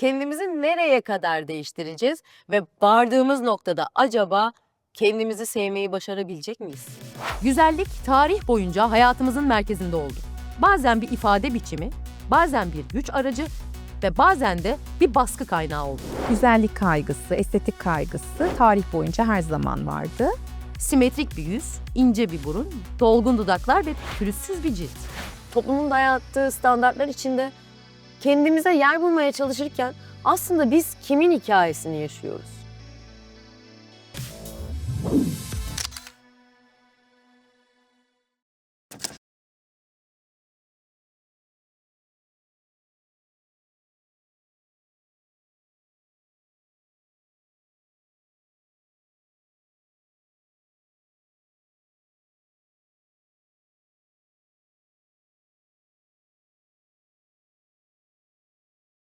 kendimizi nereye kadar değiştireceğiz ve vardığımız noktada acaba kendimizi sevmeyi başarabilecek miyiz? Güzellik tarih boyunca hayatımızın merkezinde oldu. Bazen bir ifade biçimi, bazen bir güç aracı ve bazen de bir baskı kaynağı oldu. Güzellik kaygısı, estetik kaygısı tarih boyunca her zaman vardı. Simetrik bir yüz, ince bir burun, dolgun dudaklar ve pürüzsüz bir cilt. Toplumun dayattığı standartlar içinde kendimize yer bulmaya çalışırken aslında biz kimin hikayesini yaşıyoruz?